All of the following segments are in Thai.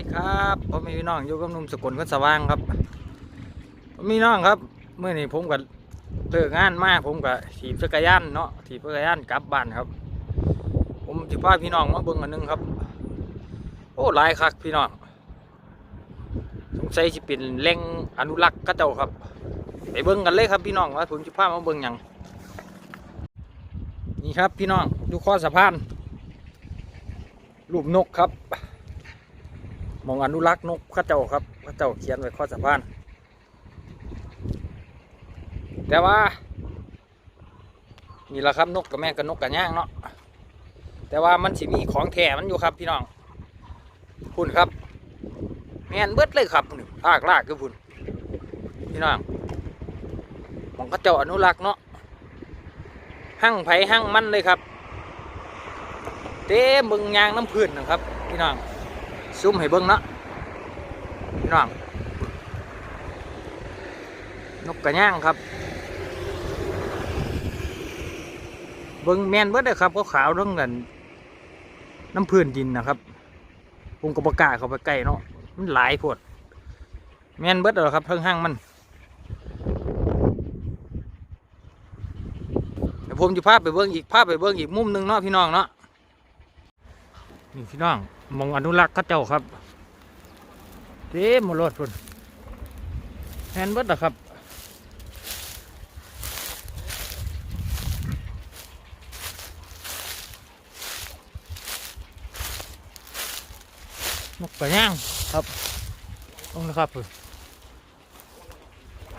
ดีครับผมมีพี่น้องอยู่กับนุ่มสกุลคนสว่างครับผมมีน้องครับเมื่อนี้ผมกับเลิกงานมาผมกับถีบจักรยานเนาะถีบจักรยานกลับบ้านครับ ผมจะพาพี่น้องมาเบิ่งอันหนึงครับ โอ้หลายคักพี่น้องสงสัยจะเป็นแหล่งอนุรักษ์ก็เจ้าครับไปเบิ่งกันเลยครับพี่น้องว่าผมจะพามาเบิ่งหยังนี่ครับพี่น้องดูข้อสะพานรูปนกครับ มองอนุรักษ์นกข้าเจ้าครับข้าเจ้าเขียนไว้ข้อสะพาน แต่ว่านี่แหละครับนกกับแม่กับนกกับย่างเนาะแต่ว่ามันสิมีของแท้มันอยู่ครับพี่น้องพุ่นครับ แม่นเบิดเลยครับลากลากคือพุ่นพี่น้องมองข้าเจ้าอนุรักษ์เนาะหั่งไผ่หั่งมันเลยครับ เต้มึงยางน้ำพื้นนะครับ พี่น้อง ซุ่มให้เบิ้งเนาะพี่น้องนกกระย่างครับ เบิ้งแมนเบิดเลยครับขาวเรื่องเงินน้ำพื้นดินนะครับผมก็ประกล้าเขาไปใกล้เนาะมันหลายโพดแมนเบิดเลยครับเพิ่งห้างมันเดี๋ยวผมจะพาไปเบิ้งอีกพาไปเบิ้งอีกมุมหนึงเนาะพี่น้องเนาะนี่พี่น้อง มองอนุรักษ์เข้าเจ้าครับเต็มหมดรถพุ่นแฮนเบิดเหรอครับนกกระย่างครับตรงนะครับ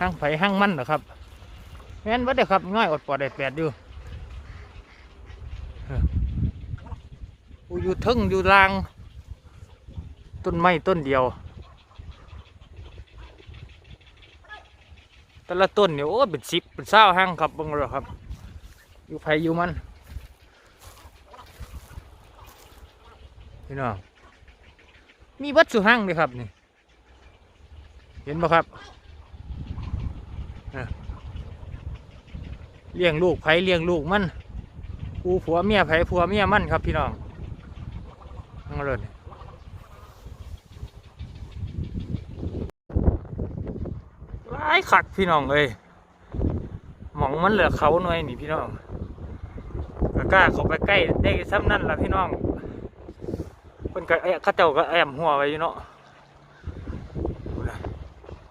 ห้างไผ่ห้างมันเหรอครับแม่นเบิดเด้อครับง่ายอดปอดได้แปดอยู่อยู่ทึ่งอยู่ลาง ต้นไม้ต้นเดียว แต่ละต้นเนี่ยโอ้เป็นสิบเป็นเศร้าห้างครับบังเลยครับ อยู่ไผอยู่มันพี่น้องมีวัดสุห้างเลยครับนี่ เห็นไหมครับเออเลี้ยงลูกไผเลี้ยงลูกมันกูผัวเมียไผผัวเมียมันครับพี่น้องนั่งเลย หลายขักพี่น้องเอ้ยหมองมันเหลือเขาหน่อยนี่พี่น้องก็กล้าเข้าไปใกล้ได้ซ้ำนั่นล่ะพี่น้องเพิ่นก็แอะข้าเจ้าก็แอมหัวไว้อยู่เนาะ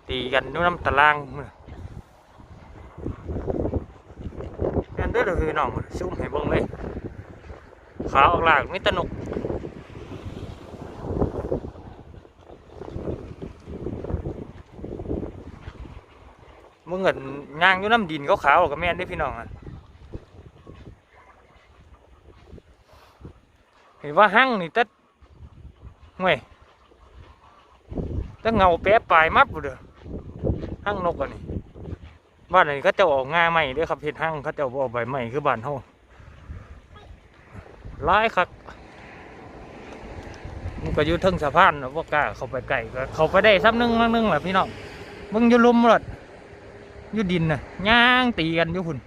ตีกันนู่นน้ำตารางมื้อนั่นเด้เด้อพี่น้องซุ่มให้เบิ่งเลยขาออกหลากมีแตะนก มึงเงินย่างอยู่น้ำดินขาวกับแม่นได้พี่น้องอะเห็นว่าหั่งนี่ตัดห่วยตัดเงาแปะปลายมับบ่เด้อหั่งนกอันนี้บ้านอันนี้เขาเจะออกงาใหม่ด้อครับเห็ดหั่งเขาจะบอกใบใหม่คือบ้านเฮาหลายคักมันก็อยู่เทึงสะพานเนาะบ่กล้าเขาไปใกล้ก็เขาไปได้ซ้ำนึงนึงนึงแหละพี่น้องมึงอยู่ลุมหลดอ ยู่ดินน่ะย่างตีกันอยู่พุ่น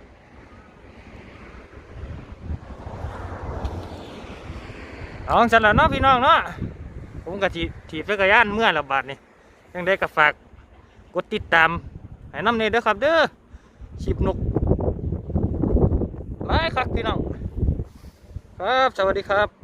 เอาจังละเนาะพี่น้องเนาะผมก็ถีถีบจักรยานเมื่อละบาทนี่ยังได้ก็ฝากกดติดตามให้น้ำเนยเด้อครับเด้อชีบนกไล่ครับพี่น้องครับสวัสดีครับ